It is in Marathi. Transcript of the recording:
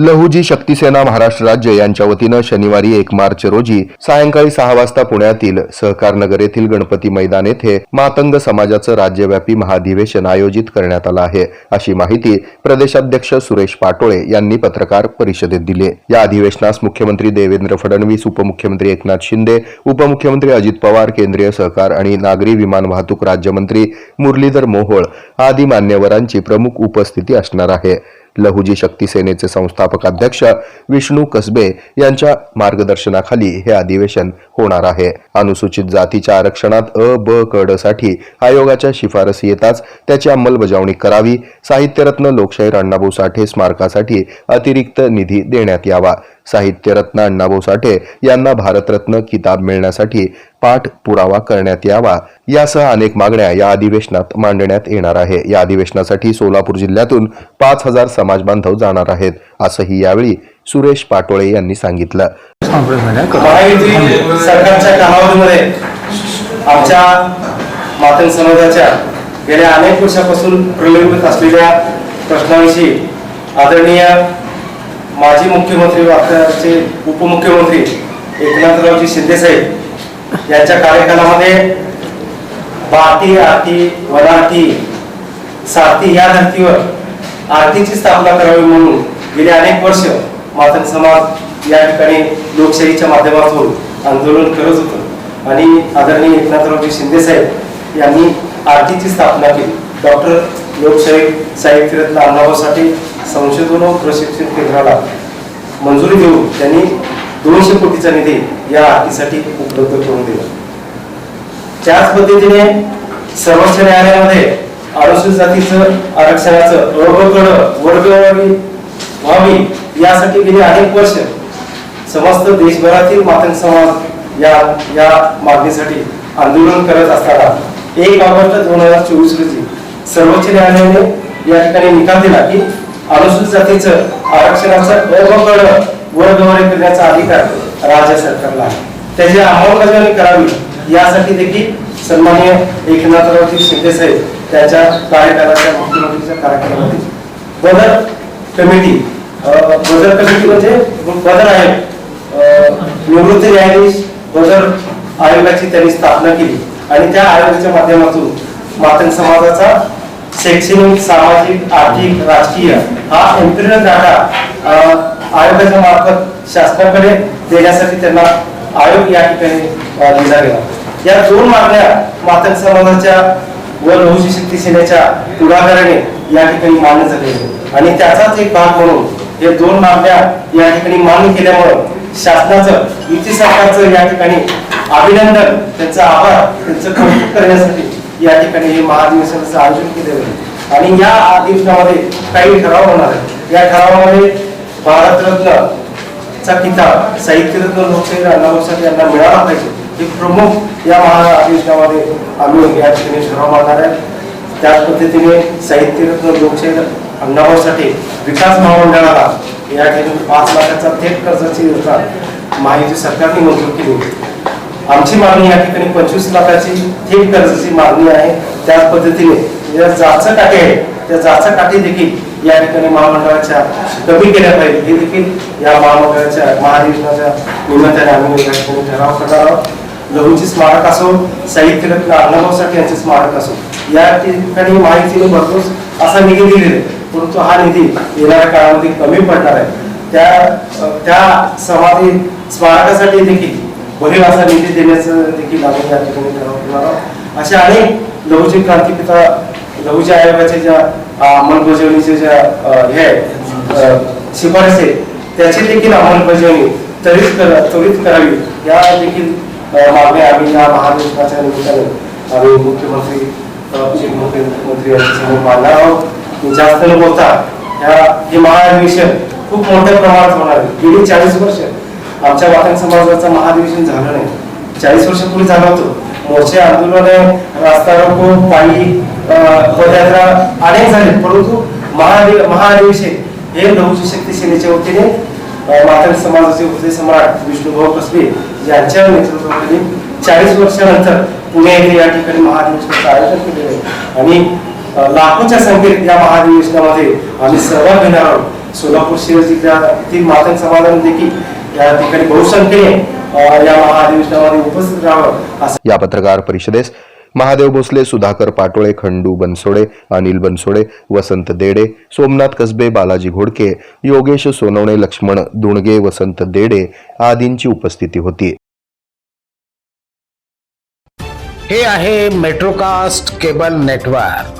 लहुजी शक्तीसेना महाराष्ट्र राज्य यांच्या वतीनं शनिवारी एक मार्च रोजी सायंकाळी सहा वाजता पुण्यातील सहकार नगर येथील गणपती मैदान येथे मातंग समाजाचं राज्यव्यापी महाधिवेशन आयोजित करण्यात आलं आहे. अशी माहिती प्रदेशाध्यक्ष सुरेश पाटोळे यांनी पत्रकार परिषदेत दिली. या अधिवेशनास मुख्यमंत्री देवेंद्र फडणवीस उपमुख्यमंत्री एकनाथ शिंदे उपमुख्यमंत्री अजित पवार केंद्रीय सहकार आणि नागरी विमान वाहतूक राज्यमंत्री मुरलीधर मोहोळ आदी मान्यवरांची प्रमुख उपस्थिती असणार आहे. लहुजी शक्ती सेनेचे संस्थापक अध्यक्ष विष्णू कसबे यांच्या मार्गदर्शनाखाली हे अधिवेशन होणार आहे. अनुसूचित जातीच्या आरक्षणात अ ब कडसाठी आयोगाच्या शिफारसी येताच त्याची अंमलबजावणी करावी. साहित्यरत्न लोकशाहीर अण्णाभाऊ साठे स्मारकासाठी अतिरिक्त निधी देण्यात यावा. साहित्यरत्न अण्णाभाऊ साठे यांना भारतरत्न किताब मिळण्यासाठी पाठ पुरावा करण्यात यावा. यासह अनेक मागण्या या अधिवेशनात मांडण्यात येणार आहे. या अधिवेशनासाठी सोलापूर जिल्ह्यातून पाच हजार समाज बांधव जाणार आहेत असंही यावेळी सुरेश पाटोळे यांनी सांगितलं. महायुती सरकारच्या कालावधीमध्ये आमच्या मातंग समाजाच्या गेल्या अनेक वर्षापासून प्रलंबित असलेल्या प्रश्नाविषयी आदरणीय माजी मुख्यमंत्री आताचे उपमुख्यमंत्री एकनाथरावजी शिंदेसाहेब यांच्या कार्यकालामध्ये बाटी आरती वनाटी सारथी या धर्तीवर आरतीची स्थापना करावी म्हणून गेली अनेक वर्ष मातंग समाज या ठिकाणी लोकशाहीच्या माध्यमातून आंदोलन करत होतं. आणि आदरणीय एकनाथरावजी शिंदे साहेब यांनी आरतीची स्थापना केली. डॉक्टर लोकशाही साहित्यरत्न अण्णाभाऊसाठी संशोधन व प्रशिक्षण केंद्राला मंजुरी देऊन त्यांनी दोनशे कोटीचा निधी या आरतीसाठी उपलब्ध करून दिला. त्याच पद्धतीने सर्वोच्च न्यायालयामध्ये अनुसूचित जातीचं आरक्षणाचं अवघड वर्गवारी व्हावी यासाठी गेली अनेक वर्ष. समस्त देशभरातील मातंग समाज या या मागणीसाठी आंदोलन करत असताना एक ऑगस्ट दोन हजार चोवीस रोजी सर्वोच्च न्यायालयाने या ठिकाणी निकाल दिला की अनुसूचित जातीचं आरक्षणाचं अवघड वर्गवारी करण्याचा अधिकार राज्य सरकारला आहे. त्याची अंमलबजावणी करावी यासाठी देखील सन्माननीय एकनाथरावजी शिंदे साहेब त्यांच्या कार्यकालाच्या मुख्यमंत्रीच्या कार्यक्रमामध्ये बदल कमिटी अं, बदल कमिटी म्हणजे बदल आयोग अं, निवृत्त न्यायाधीश बदल आयोगाची त्यांनी स्थापना केली. आणि त्या आयोगाच्या माध्यमातून मातंग समाजाचा शैक्षणिक सामाजिक आर्थिक राजकीय हा एम्पिरियल डाटा आयोगाच्या मार्फत शासनाकडे देण्यासाठी त्यांना आयोग या ठिकाणी अं, दिला गेला. या दोन मागण्या मातंग समाजाच्या व लहुजी शक्ती सेनेच्या पुढाकाराने या ठिकाणी मान्य झाले आणि त्याचाच एक भाग म्हणून या दोन मागण्या या ठिकाणी मान्य केल्यामुळं शासनाचं युती सरकारचं या ठिकाणी अभिनंदन त्यांचा आभार त्यांचं कौतुक करण्यासाठी या ठिकाणी हे महाधिवेशनाचं आयोजन केलेलं आहे. आणि या अधिवेशनामध्ये काही ठराव होणार आहे या ठरावामध्ये भारतरत्न चा किताब साहित्यरत्न लोकशाही अण्णाभाऊसाठी यांना मिळाला पाहिजे. हे प्रमुख या महाअधिवेशनामध्ये आम्ही या ठिकाणी ठराव मागणार आहे. त्याच पद्धतीने साहित्यरत्न लोकशाही अण्णाभाऊसाठी विकास महामंडळाला या ठिकाणी पाच लाखाचा थेट कर्जाची योजना माहिती सरकारने मंजूर केली होती. आमची मागणी या ठिकाणी पंचवीस लाखाची थेट कर्जाची मागणी आहे. त्याच पद्धतीने या जाचं काठी आहे त्या जाचं काठी देखील या ठिकाणी महामंडळाच्या कमी केल्या पाहिजे हे देखील या महामंडळाच्या महाधिवेशनाच्या निमित्ताने आम्ही या ठिकाणी ठराव करणार आहोत. लघुची स्मारक असो साहित्य रत्न अण्णाभाऊसाठी यांचे स्मारक असो या ठिकाणी माहितीने भरपूर असा निधी दिलेला आहे. परंतु हा निधी येणाऱ्या काळामध्ये कमी पडणार आहे. त्या त्या समाधी स्मारकासाठी देखील भरीव असा निधी देण्याचं देखील आपण या ठिकाणी ठरवणार आहोत. अशा अनेक लघुजी क्रांतिपिता लघुजी आयोगाच्या ज्या अं, अंमलबजावणीच्या ज्या हे शिफारस आहे त्याची देखील अंमलबजावणी त्वरित कर त्वरित करावी. या देखील मागण्या आम्ही या महाराष्ट्राच्या निमित्ताने आम्ही मुख्यमंत्री अं, चिफ मुख्यमंत्री यांच्यासमोर मांडणार आहोत. म्हणजे जास्त न बोलता ह्या हे महाअधिवेशन खूप मोठ्या प्रमाणात होणार आहे. गेली चाळीस वर्ष. आमच्या वाटण समाजाचं महाअधिवेशन झालं नाही. चाळीस वर्षापूर्वी झालं होतं. मोर्चे आंदोलन रास्ता रोको पायी पदयात्रा अनेक झाले. परंतु महाधिव महाअधिवेशन हे लहुजी शक्ती सेनेच्या वतीने अं, मातंग समाजाचे होते सम्राट विष्णुभाऊ कसबे यांच्या नेतृत्वाखाली चाळीस वर्षानंतर पुणे येथे या ठिकाणी महाअधिवेशनाचं आयोजन केलेलं आहे. आणि लाखोच्या संख्येत या महाधिवेशनामध्ये आम्ही सहभाग घेणार आहोत. सोलापूर शहर जिल्ह्यातील मातंग समाजाने देखील या ठिकाणी बहुसंख्येने या महाधिवेशनामध्ये उपस्थित राहावं असं या पत्रकार परिषदेस महादेव भोसले सुधाकर पाटोळे खंडू बनसोडे अनिल बनसोडे वसंत देडे सोमनाथ कसबे बालाजी घोडके योगेश सोनवणे लक्ष्मण दुणगे वसंत देडे आदींची उपस्थिती होती. हे आहे मेट्रोकास्ट केबल नेटवर्क.